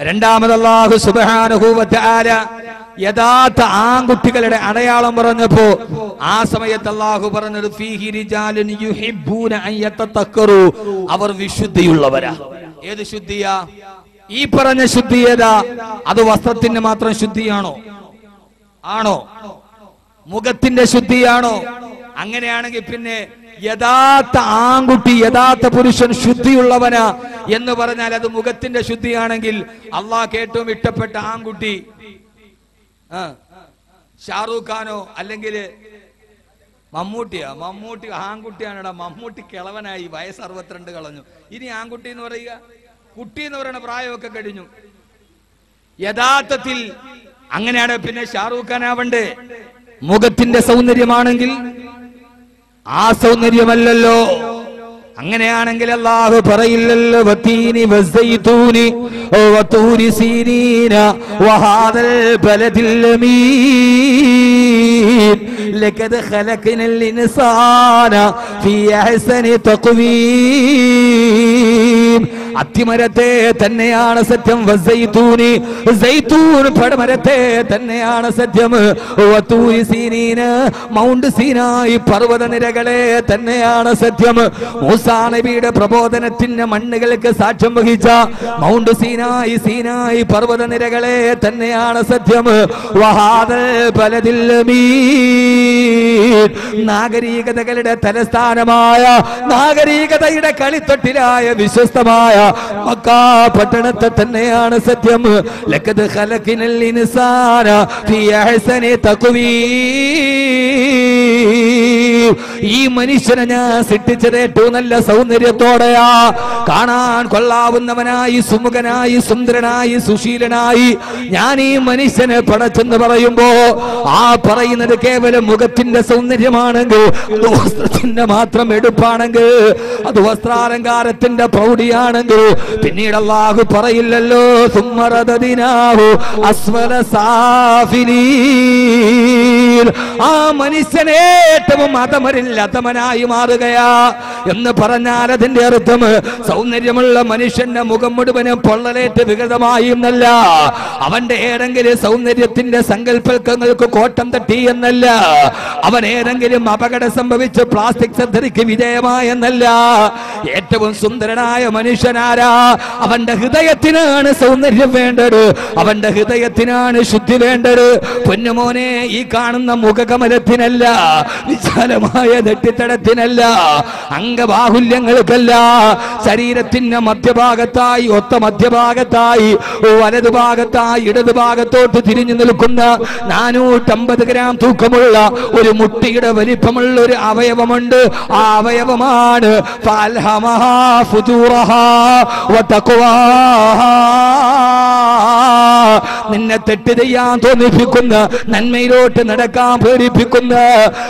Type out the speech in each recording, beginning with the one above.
രണ്ടാമത് അള്ളാഹു തആല യഥാർത്ഥ ആൺകുട്ടികളുടെ അടയാളം പറഞ്ഞപ്പോ ആ സമയത്ത് അള്ളാഹു പറഞ്ഞത് അവർ വിശുദ്ധിയുള്ളവരാ. ഏത് ശുദ്ധിയാ? ഈ പറഞ്ഞ ശുദ്ധി ഏതാ? അത് വസ്ത്രത്തിന് മാത്രം ശുദ്ധിയാണോ? ആണോ? മുഖത്തിന്റെ ശുദ്ധിയാണോ? അങ്ങനെയാണെങ്കിൽ പിന്നെ യഥാർത്ഥ ആൺകുട്ടി യഥാർത്ഥ പുരുഷൻ ശുദ്ധിയുള്ളവനാ എന്ന് പറഞ്ഞാൽ അത് മുഖത്തിന്റെ ശുദ്ധിയാണെങ്കിൽ അള്ളാഹ് ഏറ്റവും ഇഷ്ടപ്പെട്ട ആൺകുട്ടി. ഷാറൂഖ് ഖാനോ അല്ലെങ്കിൽ മമ്മൂട്ടിയാ? മമ്മൂട്ടി ആൺകുട്ടിയാണെടാ മമ്മൂട്ടി കിളവനായി വയസ്സ് അറുപത്തിരണ്ട് കളഞ്ഞു. ഇനി ആൺകുട്ടി എന്ന് പറയുക? കുട്ടി എന്ന് പറയുന്ന പ്രായമൊക്കെ കഴിഞ്ഞു. യഥാർത്ഥത്തിൽ അങ്ങനെയാണ് പിന്നെ ഷാറൂഖ് ഖാൻ ആവണ്ടേ? മുഖത്തിന്റെ സൗന്ദര്യമാണെങ്കിൽ ആ സൗന്ദര്യമല്ലല്ലോ. അങ്ങനെയാണെങ്കിൽ അള്ളാഹു പറയില്ലല്ലോ لقد خلقنا വത്തൂരി في ഫീ തഖ്വീം അത്തിമരത്തെ തന്നെയാണ് സത്യം വസൈതൂനി സൈതൂൻ പടമരത്തെ തന്നെയാണ് സത്യം വത്തൂരി സീനീന് മൗണ്ട് സീനായി പർവത നിരകളെ തന്നെയാണ് സത്യം. മൂസാ നബിയുടെ പ്രബോധനത്തിന്റെ മണ്ണുകൾക്ക് സാക്ഷ്യം വഹിച്ച മൗണ്ട് സീനായി സീനായി പർവത നിരകളെ തന്നെയാണ് സത്യം. നാഗരികതകളുടെ തലസ്ഥാനമായ നാഗരികതയുടെ കളിത്തൊട്ടിലായ വിശ്വസ്തമായ മക്കാ പട്ടണത്തെ തന്നെയാണ് സത്യം. ലക്കത് ഖലഖിനൽ ഇൻസാന ഫീ ഈ മനുഷ്യനെ ഞാൻ സൃഷ്ടിച്ചത് ഏറ്റവും നല്ല സൗന്ദര്യത്തോടെയാ. കാണാൻ കൊള്ളാവുന്നവനായി സുമുഖനായി സുന്ദരനായി സുശീലനായി ഞാൻ ഈ മനുഷ്യനെ പടച്ചെന്ന് പറയുമ്പോ ആ പറയുന്നത് കേവലം മുഖത്തിന്റെ സൗന്ദര്യമാണെങ്കിൽ അത് വസ്ത്രത്തിന്റെ മാത്രം എടുപ്പാണെങ്കിൽ അത് വസ്ത്രാലങ്കാരത്തിന്റെ പ്രൗഢിയാണെങ്കിൽ പിന്നീട് അള്ളാഹു പറയില്ലല്ലോ സുമ്മറദിനാഹു അസ്വല സാഫിലീൻ ആ മനുഷ്യനെ ഏറ്റവും അതമനായി മാറുകയാ എന്ന് പറഞ്ഞാൽ അതിന്റെ അർത്ഥം സൗന്ദര്യമുള്ള മനുഷ്യന്റെ മുഖം മുഴുവനും പൊള്ളലേറ്റ് വികൃതമായി എന്നല്ല അവന്റെ ഏതെങ്കിലും സൗന്ദര്യത്തിന്റെ സങ്കല്പങ്ങൾക്ക് കോട്ടം തട്ടി എന്നല്ല. അവൻ ഏതെങ്കിലും അപകടം സംഭവിച്ച് പ്ലാസ്റ്റിക് സർജറിക്ക് വിധേയമായെന്നല്ല. ഏറ്റവും സുന്ദരനായ മനുഷ്യനാരാ? അവന്റെ ഹൃദയത്തിനാണ് സൗന്ദര്യം വേണ്ടത്. അവന്റെ ഹൃദയത്തിനാണ് ശുദ്ധി വേണ്ടത്. പൊന്നുമോനെ ഈ കാണുന്ന മുഖകമലത്തിനല്ല വിശാലമായ നെട്ടിത്തടത്തിനല്ല അംഗബാഹുല്യങ്ങൾക്കല്ല ശരീരത്തിന്റെ മധ്യഭാഗത്തായി ഒത്ത മധ്യഭാഗത്തായി വലതുഭാഗത്തായി ഇടതുഭാഗത്തോട്ട് തിരിഞ്ഞു നിൽക്കുന്ന നാനൂറ്റമ്പത് ഗ്രാം തൂക്കമുള്ള ഒരു മുട്ടിയുടെ വലിപ്പമുള്ള ഒരു അവയവമുണ്ട് ആ അവയവമാണ് ഫാൽഹമഹാ വതഖ്വാഹാ. നിന്നെ തെറ്റ് ചെയ്യാൻ തോന്നിപ്പിക്കുന്ന നന്മയിലോട്ട് നടക്കാൻ പ്രേരിപ്പിക്കുന്ന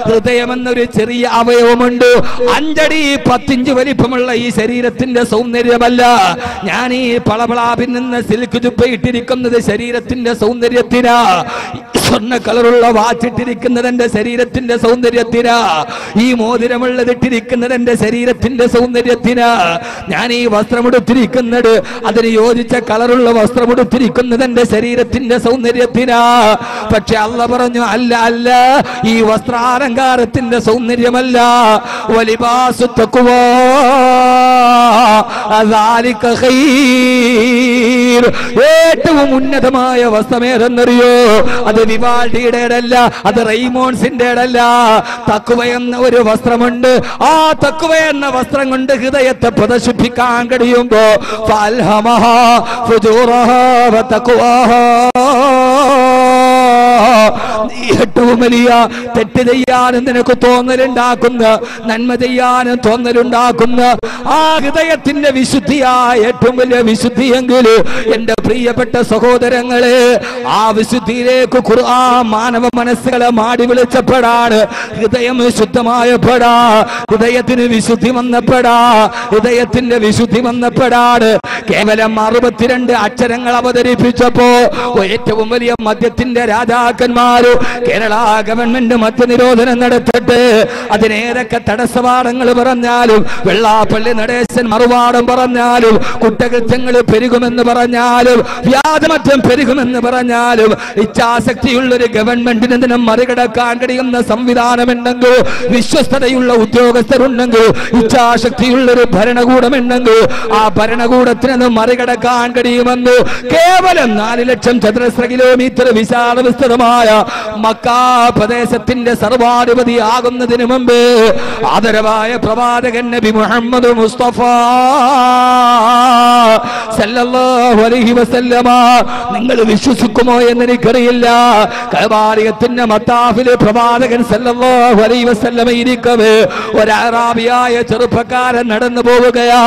ഹൃദയമെന്നൊരു ചെറിയ അവയവമുണ്ട്. അഞ്ചടി പത്തിഞ്ച് വലിപ്പമുള്ള ഈ ശരീരത്തിന്റെ സൗന്ദര്യമല്ല. ഞാൻ ഈ പളപളാപിൽ നിന്ന് സിൽക്ക് ചുപ്പ ഇട്ടിരിക്കുന്നത് ശരീരത്തിന്റെ സൗന്ദര്യത്തിനാ. സ്വർണ കളറുള്ള വാച്ചിട്ടിരിക്കുന്നത് എന്റെ ശരീരത്തിന്റെ സൗന്ദര്യത്തിനാ. ഈ മോതിരമുള്ളത് ഇട്ടിരിക്കുന്നത് എന്റെ ശരീരത്തിന്റെ സൗന്ദര്യത്തിനാ. ഞാൻ ഈ വസ്ത്രമെടുത്തിരിക്കുന്നത് അതിന് യോജിച്ച കളറുള്ള വസ്ത്രമെടുത്തിരിക്കുന്നത് എന്റെ ശരീരത്തിന്റെ സൗന്ദര്യത്തിനാ. പക്ഷെ അല്ല പറഞ്ഞു അല്ല അല്ല ഈ വസ്ത്രാലങ്കാരത്തിന്റെ സൗന്ദര്യമല്ല. വലിബാസു ഏറ്റവും ഉന്നതമായ വസ്ത്രമേതെന്നറിയോ? അത് വിവാൾഡിയുടെ അല്ല അത് റെയ്മോൺസിന്റെ അല്ല തക്കുവ എന്ന ഒരു വസ്ത്രമുണ്ട്. ആ തക്കുവ എന്ന വസ്ത്രം കൊണ്ട് ഹൃദയത്തെ പ്രദർശിപ്പിക്കാൻ കഴിയുമ്പോ ഫൽഹമഹ ഫുജൂറഹ നീ ഏറ്റവും വലിയ തെറ്റ് ചെയ്യാനും നിനക്ക് തോന്നലുണ്ടാക്കുന്ന നന്മ ചെയ്യാനും തോന്നലുണ്ടാക്കുന്ന. ആ ഹൃദയത്തിന്റെ വിശുദ്ധിയാ ഏറ്റവും വലിയ വിശുദ്ധിയെങ്കിൽ എന്റെ പ്രിയപ്പെട്ട സഹോദരങ്ങളെ ആ വിശുദ്ധിയിലേക്ക് ഖുർആൻ മാനവ മനസ്സുകളെ മാടി വിളിച്ചപ്പെടാണ് ഹൃദയം ശുദ്ധമായപ്പെടാ ഹൃദയത്തിന് വിശുദ്ധി വന്നപ്പെടാ ഹൃദയത്തിന്റെ വിശുദ്ധി വന്നപ്പെടാണ് കേവലം അറുപത്തിരണ്ട് അക്ഷരങ്ങൾ അവതരിപ്പിച്ചപ്പോ ഏറ്റവും വലിയ മദ്യത്തിന്റെ രാജാക്കന്മാര് കേരള ഗവൺമെന്റ് മറ്റു നിരോധനം നടത്തിട്ട് അതിനേതൊക്കെ തടസ്സവാദങ്ങൾ പറഞ്ഞാലും വെള്ളാപ്പള്ളി നടേശൻ മറുപാടം പറഞ്ഞാലും കുറ്റകൃത്യങ്ങൾ പെരുകുമെന്ന് പറഞ്ഞാലും വ്യാജമറ്റം പെരുകുമെന്ന് പറഞ്ഞാലും ഇച്ഛാശക്തിയുള്ള ഒരു ഗവൺമെന്റിന് ഇതിനെ മറികടക്കാൻ കഴിയുന്ന സംവിധാനമുണ്ടെങ്കിൽ വിശ്വസ്തതയുള്ള ഉദ്യോഗസ്ഥരുണ്ടെങ്കിൽ ഇച്ഛാശക്തിയുള്ള ഒരു ഭരണകൂടമുണ്ടെങ്കിൽ ആ ഭരണകൂടത്തിന് മറികടക്കാൻ കഴിയുമെന്ന് കേവലം നാല് ലക്ഷം ചതുരശ്ര കിലോമീറ്റർ വിശാല വിസ്തൃതമായ മക്കാ പ്രദേശത്തിന്റെ സർവാധിപതി ആകുന്നതിന് മുമ്പ് ആദരവായ പ്രവാചകൻ നബി മുഹമ്മദ് മുസ്തഫ അലൈഹി വസല്ലമ നിങ്ങൾ വിശ്വസിക്കുമോ എന്ന് എനിക്കറിയില്ല കൈവാരിയത്തിന്റെ മത്താഫിൽ പ്രവാചകൻ സല്ലല്ലാഹു അലൈഹി വസല്ലമ ഇരിക്കവേ ഒരാറാബിയായ ചെറുപ്പക്കാരൻ നടന്നു പോവുകയാ.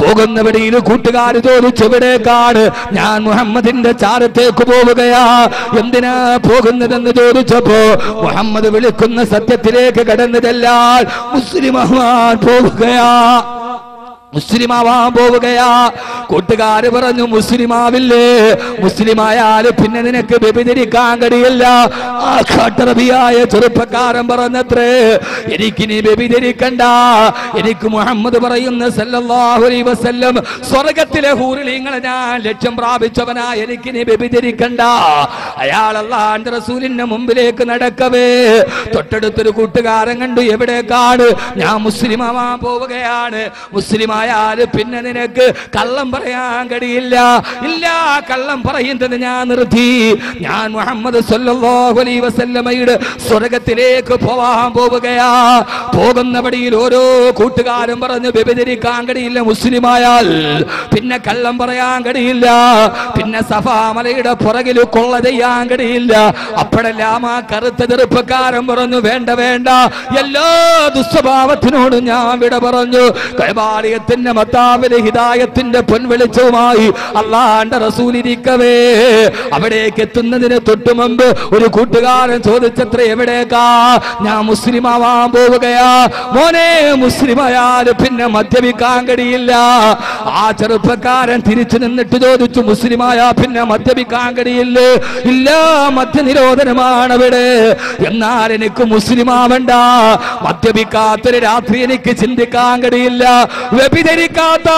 പോകുന്ന വഴിയിൽ കൂട്ടുകാർ ചോദിച്ചെവിടേക്കാണ് ഞാൻ മുഹമ്മദിന്റെ ചാരത്തേക്ക് പോവുകയാ. എന്തിനാ പോകുന്നതെന്ന് ചോദിച്ചപ്പോ മുഹമ്മദ് വിളിക്കുന്ന സത്യത്തിലേക്ക് കടന്നതെല്ലാം മുസ്ലിം പോവുകയാ. മുസ്ലിമാവാൻ പോവുകയാ. കൂട്ടുകാര് പറഞ്ഞു മുസ്ലിമാവില്ലേ? മുസ്ലിമായാൽ പിന്നെ നിനക്ക് വ്യഭിചരിക്കാൻ കഴിയില്ല. ആ ചെറുപ്പക്കാരൻ പറഞ്ഞത്രേ എനിക്ക് നീ വ്യഭിചരിക്കണ്ട. എനിക്ക് മുഹമ്മദ് പറയുന്ന വസല്ലം സ്വർഗത്തിലെ ഹൂറിലിങ്ങളെ ഞാൻ ലക്ഷ്യം പ്രാപിച്ചവനാ. എനിക്ക് എനിക്കിനി വ്യഭിചരിക്കണ്ട. അയാൾ അള്ളാന്റെ റസൂലിന്റെ മുമ്പിലേക്ക് നടക്കവേ. തൊട്ടടുത്തൊരു കൂട്ടുകാരൻ കണ്ടു എവിടേക്കാണ്? ഞാൻ മുസ്ലിമാവാൻ പോവുകയാണ്. മുസ്ലിമായാൽ പിന്നെ നിനക്ക് കള്ളം പറയാൻ കഴിയില്ല? ഇല്ല കള്ളം പറയുന്നത് ഞാൻ നിർത്തി. ഞാൻ മുഹമ്മദ് വസല്ലമയുടെ സ്വർഗത്തിലേക്ക് പോവാൻ പോവുകയാ. പോകുന്ന വഴിയിൽ ഓരോ കൂട്ടുകാരും പറഞ്ഞു വ്യഭിചരിക്കാൻ കഴിയില്ല മുസ്ലിമായാൽ. പിന്നെ കള്ളം പറയാൻ കഴിയില്ല. പിന്നെ സഫാമലയുടെ പുറകിൽ കൊള്ള ചെയ്യാൻ കഴിയില്ല. അപ്പോഴെല്ലാം ആ കറുത്ത ചെറുപ്പക്കാരൻ പറഞ്ഞു വേണ്ട വേണ്ട. എല്ലാ ദുസ്വഭാവത്തിനോടും ഞാൻ വിട പറഞ്ഞു. കൈവാളിയത്തിന്റെ മത്താവിലെ ഹിതായത്തിന്റെ പൊൻവെളിച്ചവുമായി അള്ളാന്റെ റസൂലിരിക്കവേ. അവിടേക്ക് എത്തുന്നതിന് തൊട്ടു മുമ്പ് ഒരു കൂട്ടുകാരൻ ചോദിച്ചത്ര എവിടേക്കാ? ഞാൻ മുസ്ലിം ആവാൻ പോവുകയാ. മോനെ മുസ്ലിം ആയാലും പിന്നെ മദ്യപിക്കാൻ കഴിയില്ല. ആ ചെറുപ്പക്കാരൻ തിരിച്ചു നിന്നിട്ട് ചോദിച്ചു മുസ്ലിം മുസ്ലിമായ പിന്നെ മദ്യപിക്കാൻ കഴിയില്ലേ. ഇല്ല മദ്യനിരോധനമാണ് അവിടെ. എന്നാൽ എനിക്ക് മുസ്ലിം ആവണ്ട മദ്യപിക്കാത്തൊരു രാത്രി എനിക്ക് ചിന്തിക്കാൻ കഴിയില്ല. പിതരിക്കാത്ത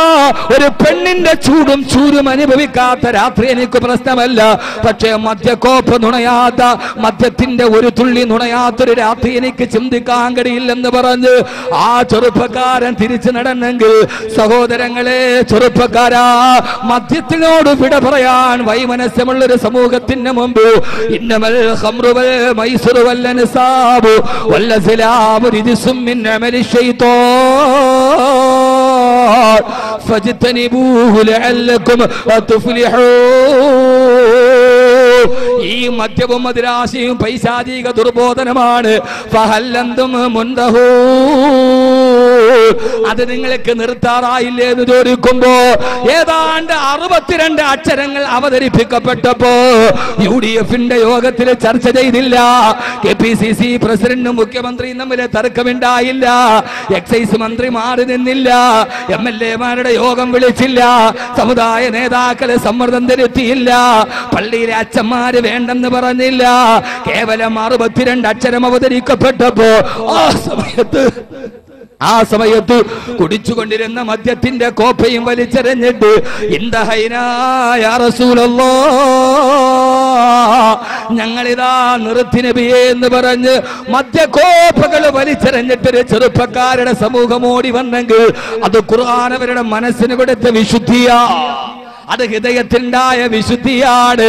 ഒരു പെണ്ണിന്റെ ചൂടും ചൂരും അനുഭവിക്കാത്ത രാത്രി എനിക്ക് പ്രശ്നമല്ല. പക്ഷേ മദ്യക്കോപ്പ് നുണയാത്ത മദ്യത്തിന്റെ ഒരു തുള്ളി നുണയാത്തൊരു രാത്രി എനിക്ക് ചിന്തിക്കാൻ കഴിയില്ലെന്ന് പറഞ്ഞ് ആ ചെറുപ്പക്കാരൻ തിരിച്ചു നടന്നെങ്കിൽ സഹോദരങ്ങളെ ചെറുപ്പക്കാരാ മദ്യത്തിനോട് വിട പറയാൻ വൈമനസ്യമുള്ള ഒരു സമൂഹത്തിന് മുമ്പ് ഇന്നമൽ ഹംറുവൽ فاجتنبوه لعلكم تفلحون ഈ മദ്യവും മദിരാശിയും പൈശാചിക ദുർബോധനമാണ്. മുന്തഹൂ അത് നിങ്ങൾക്ക് നിർത്താറായില്ലേ എന്ന് ചോദിക്കുമ്പോ ഏതാണ്ട് അറുപത്തിരണ്ട് അക്ഷരങ്ങൾ അവതരിപ്പിക്കപ്പെട്ടപ്പോ യു ഡി എഫിന്റെ യോഗത്തിൽ ചർച്ച ചെയ്തില്ല. കെ പി സി സി പ്രസിഡന്റും മുഖ്യമന്ത്രിയും തമ്മിൽ തർക്കമുണ്ടായില്ല. എക്സൈസ് മന്ത്രി മാറി നിന്നില്ല. എം എൽ എമാരുടെ യോഗം വിളിച്ചില്ല. സമുദായ നേതാക്കളെ സമ്മർദ്ദം തിരുത്തിയില്ല. പള്ളിയിലെ അച്ഛന്മാര് വേണ്ടെന്ന് പറഞ്ഞില്ല. കേവലം അറുപത്തിരണ്ട് അക്ഷരം അവതരിക്കപ്പെട്ടപ്പോ ആ സമയത്ത് ആ സമയത്ത് കുടിച്ചുകൊണ്ടിരുന്ന മദ്യത്തിന്റെ കോപ്പയും വലിച്ചെറിഞ്ഞിട്ട് ഇന്ദഹൈനായ റസൂലല്ലോ ഞങ്ങളിതാ നിർത്തി നബിയേ എന്ന് പറഞ്ഞ് മദ്യകോപ്പകൾ വലിച്ചെറിഞ്ഞിട്ടൊരു ചെറുപ്പക്കാരുടെ സമൂഹം ഓടി വന്നെങ്കിൽ അത് ഖുർആൻ അവരുടെ മനസ്സിന് കൊടുത്ത വിശുദ്ധിയാ. അത് ഹൃദയത്തിലുണ്ടായ വിശുദ്ധിയാണ്.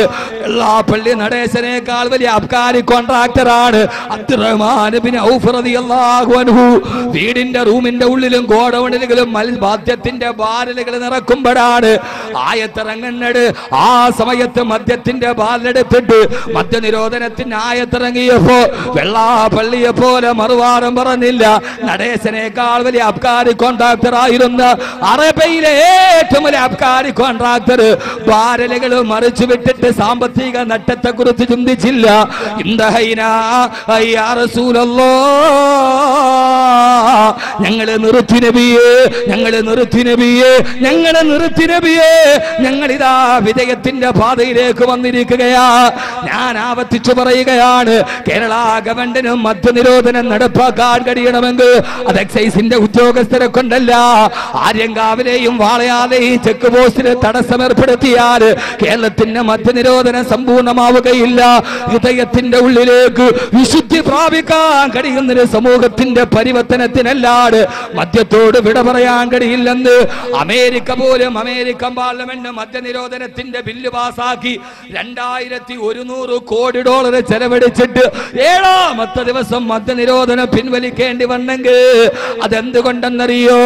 പള്ളി നടേശനേക്കാൾ വലിയ അബ്കാരി കോൺട്രാക്ടറാണ്. വീടിന്റെ റൂമിന്റെ ഉള്ളിലും ഗോഡൌണിലും മത്സ്യത്തിന്റെ ബാരലുകൾ നിറക്കുമ്പോഴാണ് ആയത്തിറങ്ങുന്നത്. ആ സമയത്ത് മദ്യത്തിന്റെ ബാലെടുത്തിട്ട് മദ്യനിരോധനത്തിന് ആയത്തിറങ്ങിയപ്പോ വെള്ളാപ്പള്ളിയെ പോലെ മറുവാരം പറഞ്ഞില്ല. നടേശനേക്കാൾ വലിയ അബ്കാരി കോൺട്രാക്ടർ ആയിരുന്ന അറബയിലെ ഏറ്റവും വലിയ അബ്കാരി കോൺട്രാക്ടർ ബാരലുകൾ മറിച്ചു വിട്ടിട്ട് സാമ്പത്തിക നട്ടത്തെ കുറിച്ച് ചിന്തിച്ചില്ല ഞങ്ങളെ നിർത്തി നബിയേ ഞങ്ങളെ നിർത്തി നബിയേ ഞങ്ങളെ നിർത്തി നബിയേ. ഞങ്ങളിതാ വിജയത്തിന്റെ പാതയിലേക്ക് വന്നിരിക്കുകയാ. ഞാൻ ആവർത്തിച്ചു പറയുകയാണ് കേരള ഗവൺമെന്റിനും മദ്യനിരോധനം നടപ്പാക്കാൻ കഴിയണമെങ്കിൽ അത് എക്സൈസിന്റെ ഉദ്യോഗസ്ഥരെ കൊണ്ടല്ല. ആര്യങ്കാവിലെയും വാളയാലെയും ചെക്ക് പോസ്റ്റിന് തടസ്സം ഏർപ്പെടുത്തിയാൽ കേരളത്തിന്റെ മദ്യനിരോധനം സമ്പൂർണമാവുകയില്ല ഹൃദയത്തിന്റെ ഉള്ളിലേക്ക് വിശുദ്ധി പ്രാപിക്കാൻ കഴിയുന്നൊരു സമൂഹത്തിന്റെ പരിവർത്തനത്തിനല്ലാട് മദ്യത്തോട് വിട പറയാൻ കഴിയില്ലെന്ന് അമേരിക്ക പോലും അമേരിക്കൻ പാർലമെന്റ് മദ്യനിരോധനത്തിന്റെ ബില്ല് പാസാക്കി രണ്ടായിരത്തി ഒരുന്നൂറ് കോടി ഡോളർ ചെലവഴിച്ചിട്ട് ഏഴാമത്തെ ദിവസം മദ്യനിരോധനം പിൻവലിക്കേണ്ടി വന്നെങ്കിൽ അതെന്തുകൊണ്ടെന്നറിയോ?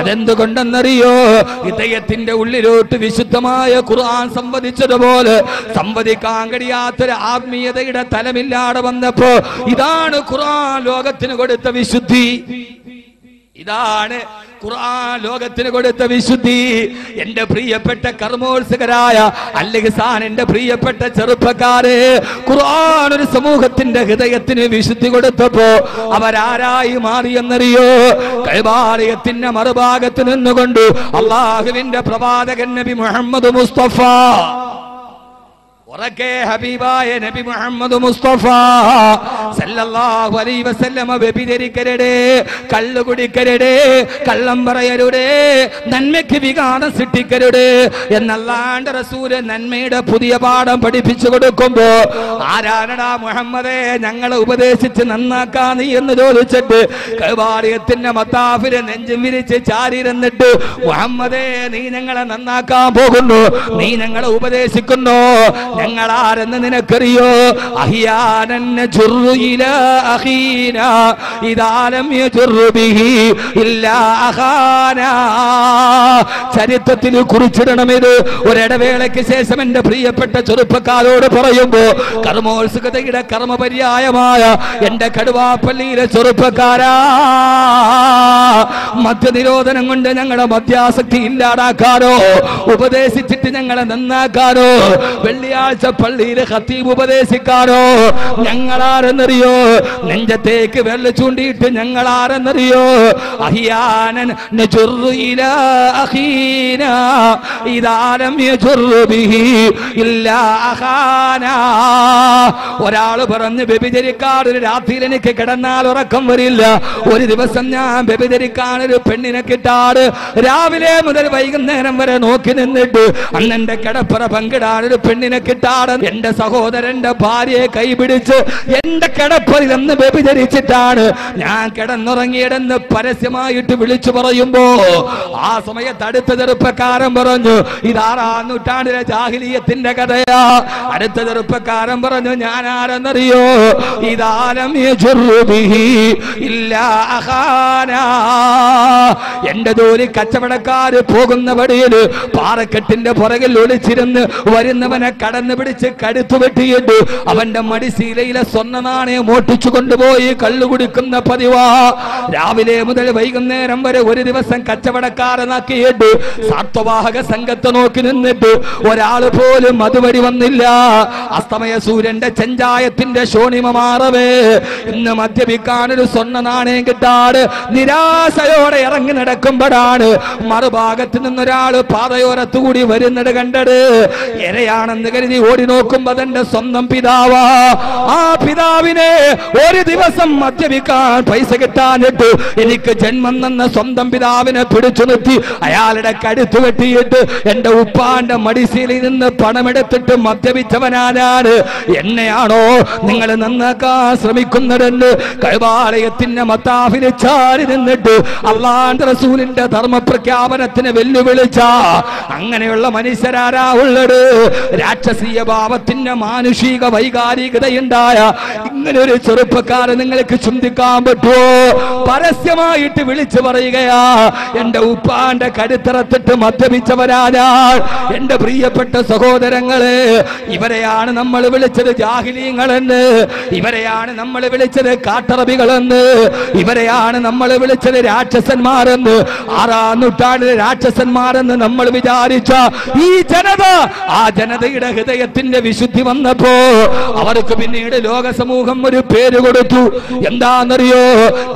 അതെന്തുകൊണ്ടെന്നറിയോ? ഹൃദയത്തിന്റെ ഉള്ളിലോട്ട് വിശുദ്ധമായ ഖുർആൻ സംവദിച്ചതുപോലെ സംവദിക്കാൻ കഴിയാത്തൊരു ആത്മീയതയുടെ തലമില്ലാതെ വന്നപ്പോ ഇതാണ് ഖുർആൻ ലോകത്തിന് കൊടുത്ത വിശുദ്ധി. ഇതാണ് ഖുർആൻ ലോകത്തിന് കൊടുത്ത വിശുദ്ധി. എന്റെ പ്രിയപ്പെട്ട കർമ്മോത്സുകരായ അല്ലഹിസാൻ എന്റെ പ്രിയപ്പെട്ട ചെറുപ്പക്കാരെ ഖുർആൻ ഒരു സമൂഹത്തിന്റെ ഹൃദയത്തിന് വിശുദ്ധി കൊടുത്തപ്പോ അവരാരായി മാറിയെന്നറിയോ? കൈബാലയത്തിന്റെ മറുഭാഗത്ത് നിന്നുകൊണ്ട് അള്ളാഹുവിന്റെ പ്രവാചകൻ നബി മുഹമ്മദ് മുസ്തഫ. ഉറക്കെ ഹബീബായ നബി മുഹമ്മദ് മുസ്തഫ. സല്ലല്ലാഹു അലൈഹി വസല്ലമ വ്യഭിചരിക്കരുതേ കള്ളു കള്ളം പറയരുടേ നന്മയ്ക്ക് വികാരം സൃഷ്ടിക്കരുതേ എന്നല്ലാണ്ട് റസൂൽ നന്മയുടെ പുതിയ പാഠം പഠിപ്പിച്ചു കൊടുക്കുമ്പോ ആരാണടാ മുഹമ്മദേ ഞങ്ങളെ ഉപദേശിച്ച് നന്നാക്കാ നീ എന്ന് ചോദിച്ചിട്ട് കൈവാറിയത്തിന്റെ മത്താഫിൽ നെഞ്ചും വിരിച്ച് ചാരിരുന്നിട്ട് മുഹമ്മദേ നീ ഞങ്ങളെ നന്നാക്കാൻ പോകുന്നു നീ ഞങ്ങളെ ഉപദേശിക്കുന്നു ഞങ്ങൾ ആരെന്ന് നിനക്കറിയോ ഇല അഹീന. കുറിച്ചിടണം ഇത് ഒരിടവേളയ്ക്ക് ശേഷം എന്റെ പ്രിയപ്പെട്ട ചെറുപ്പക്കാരോട് പറയുമ്പോ കർമ്മോത്സുകതയുടെ കർമ്മപര്യായമായ എന്റെ കടുവാപ്പള്ളിയിലെ ചെറുപ്പക്കാരാ. മദ്യനിരോധനം കൊണ്ട് ഞങ്ങളെ മദ്യാസക്തി ഇല്ലാതാക്കാനോ ഉപദേശിച്ചിട്ട് ഞങ്ങളെ നന്നാക്കാനോ വെള്ളിയാഴ്ച പള്ളിയിലെ ഹത്തീബ് ഉപദേശിക്കാനോ? ഞങ്ങളാരെന്നറിയോ? നെഞ്ചത്തേക്ക് വെള്ള ചൂണ്ടിയിട്ട് അഹിയാനൻ ബിഹി ഇല്ലാ അഖാന. ഒരാൾ പറഞ്ഞ് വ്യഭിചരിക്കാടൊരു രാത്രിയിൽ എനിക്ക് കിടന്നാൽ ഉറക്കം വരില്ല. ഒരു ദിവസം ഞാൻ വ്യഭിചരിക്കാൻ ഒരു പെണ്ണിനെ കിട്ടാട് രാവിലെ മുതൽ വൈകുന്നേരം വരെ നോക്കി നിന്നിട്ട് അന്നെന്റെ കിടപ്പുറ പങ്കിടാൻ ഒരു പെണ്ണിനെ കിട്ടാറ് എന്റെ സഹോദരന്റെ ഭാര്യയെ കൈപിടിച്ച് എന്റെ കിടപ്പറിൽ നിന്ന് വ്യഭിചരിച്ചിട്ടാണ് ഞാൻ കിടന്നുറങ്ങിയതെന്ന് പരസ്യമായിട്ട് വിളിച്ചു പറയുമ്പോ ആ സമയത്ത് അടുത്ത ചെറുപ്പക്കാരൻ പറഞ്ഞു ഇതാറാം നൂറ്റാണ്ടിലെ ജാഹിലീയത്തിന്റെ കഥയാ. അടുത്ത ചെറുപ്പക്കാരൻ പറഞ്ഞു ഞാൻ ആരെന്നറിയോ അഖാന എന്റെ ജോലി കച്ചവടക്കാര് പോകുന്ന വഴിയിൽ പാറക്കെട്ടിന്റെ പുറകിൽ ഒളിച്ചിരുന്ന് വരുന്നവനെ കടന്നു പിടിച്ച് കടുത്തു വെട്ടിയിട്ടു അവന്റെ മടിശീലയിലെ സ്വർണ നാണയം മോട്ടിച്ചു കൊണ്ടുപോയി കള്ളു കുടിക്കുന്ന പതിവാ. രാവിലെ മുതൽ വൈകുന്നേരം വരെ ഒരു ദിവസം കച്ചവടക്കാരനാക്കിയിട്ടു സാത്വവാഹക സംഘത്തെ നോക്കി നിന്നിട്ട് ഒരാൾ പോലും അതുവഴി വന്നില്ല. അസ്തമയ സൂര്യന്റെ ചെഞ്ചായത്തിന്റെ ശോണിമ മാറവേ. ഇന്ന് മദ്യപിക്കാനൊരു സ്വർണ നാണയം കിട്ടാട് നിരാശയോടെ ഇറങ്ങി നടക്കുമ്പോഴാണ് മറുഭാഗത്ത് നിന്നൊരാൾ പാതയോരത്തുകൂടി വരുന്നത് കണ്ടത് ഇരയാണെന്ന് കരുതി ഓടി നോക്കുമ്പോ തന്റെ സ്വന്തം പിതാവാ. ആ പിതാവിനെ ഒരു ദിവസം മദ്യപിക്കാൻ പൈസ കിട്ടാനിട്ട്. എനിക്ക് ജന്മം നിന്ന സ്വന്തം പിതാവിനെ പിടിച്ചു നിർത്തി. അയാളുടെ കടുത്തു കെട്ടിയിട്ട് എന്റെ ഉപ്പാന്റെ മടിശീലിൽ നിന്ന് പണമെടുത്തിട്ട് മദ്യപിച്ചവനാനാണ് എന്നെയാണോ നിങ്ങൾ നന്നാക്കാൻ ശ്രമിക്കുന്നതെന്ന് കൈവാലയത്തിന്റെ മത്താഫിന് ചാരി നിന്നിട്ട് അള്ളാന്റെ റസൂലിന്റെ ധർമ്മപ്രഖ്യാപനത്തിന് വെല്ലുവിളിച്ച. അങ്ങനെയുള്ള മനുഷ്യരാരാ ഉള്ളത്? രാക്ഷസീയ ഭാവത്തിന്റെ മാനുഷിക വൈകാരികതയുണ്ടായ ഇങ്ങനെ ഒരു ചെറുപ്പക്കാരെ നിങ്ങൾക്ക് ചിന്തിക്കാൻ പറ്റുമോ? പരസ്യമായിട്ട് വിളിച്ചു പറയുകയാ എന്റെ ഉപ്പാന്റെ കരുത്തറത്തിട്ട് മദ്യപിച്ചവരാ ഞാൻ എന്റെ പ്രിയപ്പെട്ട സഹോദരങ്ങൾ ഇവരെയാണ് നമ്മൾ വിളിച്ചത് ജാഹിലീങ്ങളെന്ന് ഇവരെയാണ് നമ്മൾ വിളിച്ചത് കാട്ടറബികളെന്ന് ഇവരെയാണ് നമ്മൾ വിളിച്ചത് രാക്ഷസന്മാരെന്ന് ആറാം നൂറ്റാണ്ടിലെ രാക്ഷസന്മാരെന്ന് നമ്മൾ വിചാരിച്ച ഈ ജനത ആ ജനതയുടെ ഹൃദയത്തിന്റെ വിശുദ്ധി വന്നപ്പോ അവർക്ക് പിന്നീട് ലോക സമൂഹം ഒരു പേര് കൊടുത്തു. എന്താണെന്നറിയോ?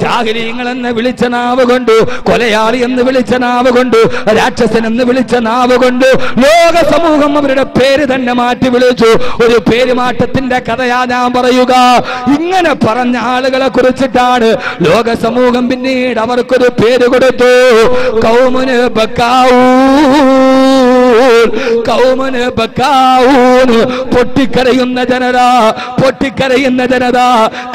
ജാഹിരീങ്ങൾ എന്ന് വിളിച്ച നാവ് കൊണ്ട് കൊലയാളി എന്ന് വിളിച്ച നാവ് കൊണ്ട് രാക്ഷസൻ എന്ന് വിളിച്ച നാവ് കൊണ്ട് ലോക സമൂഹം അവരുടെ പേര് തന്നെ മാറ്റി വിളിച്ചു. ഒരു പേരുമാറ്റത്തിന്റെ കഥയാ ഞാൻ പറയുക. ഇങ്ങനെ പറഞ്ഞ ആളുകളെ കുറിച്ചിട്ടാണ് ലോക സമൂഹം പിന്നീട് അവർക്കൊരു പേര് കൊടുത്തു. കൗമുന് ബക്കാവൂ കൗമന് ബക്കാവൂന് പൊട്ടിക്കരയുന്ന ജനത പൊട്ടിക്കരയുന്ന ജനത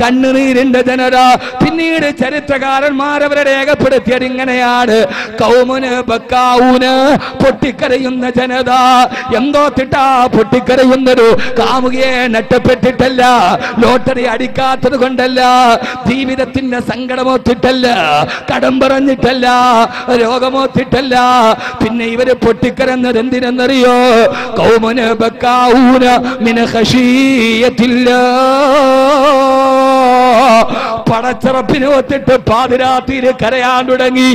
കണ്ണുനീരിന്റെ ജനത. പിന്നീട് ചരിത്രകാരന്മാർ അവരെ രേഖപ്പെടുത്തിയത് ഇങ്ങനെയാണ്. കൗമന് ബക്കാവൂന് പൊട്ടിക്കരയുന്ന ജനത. എന്തോ തിട്ടാ പൊട്ടിക്കരയുന്നൊരു കാമുകയെ നട്ടപ്പെട്ടിട്ടല്ല ലോട്ടറി അടിക്കാത്തത് കൊണ്ടല്ല ജീവിതത്തിന്റെ സങ്കടമൊത്തിട്ടല്ല കടം പറഞ്ഞിട്ടല്ല രോഗമൊത്തിട്ടല്ല. പിന്നെ ഇവർ പൊട്ടിക്കരന്നത് എന്തിനെന്നറിയോ? കൗമന് ബക്കാവൂന മിന ഖശീയത്തില്ല പടച്ചറപ്പിന് ഒത്തിട്ട് പാതിരാത്രിയിൽ കരയാൻ തുടങ്ങി.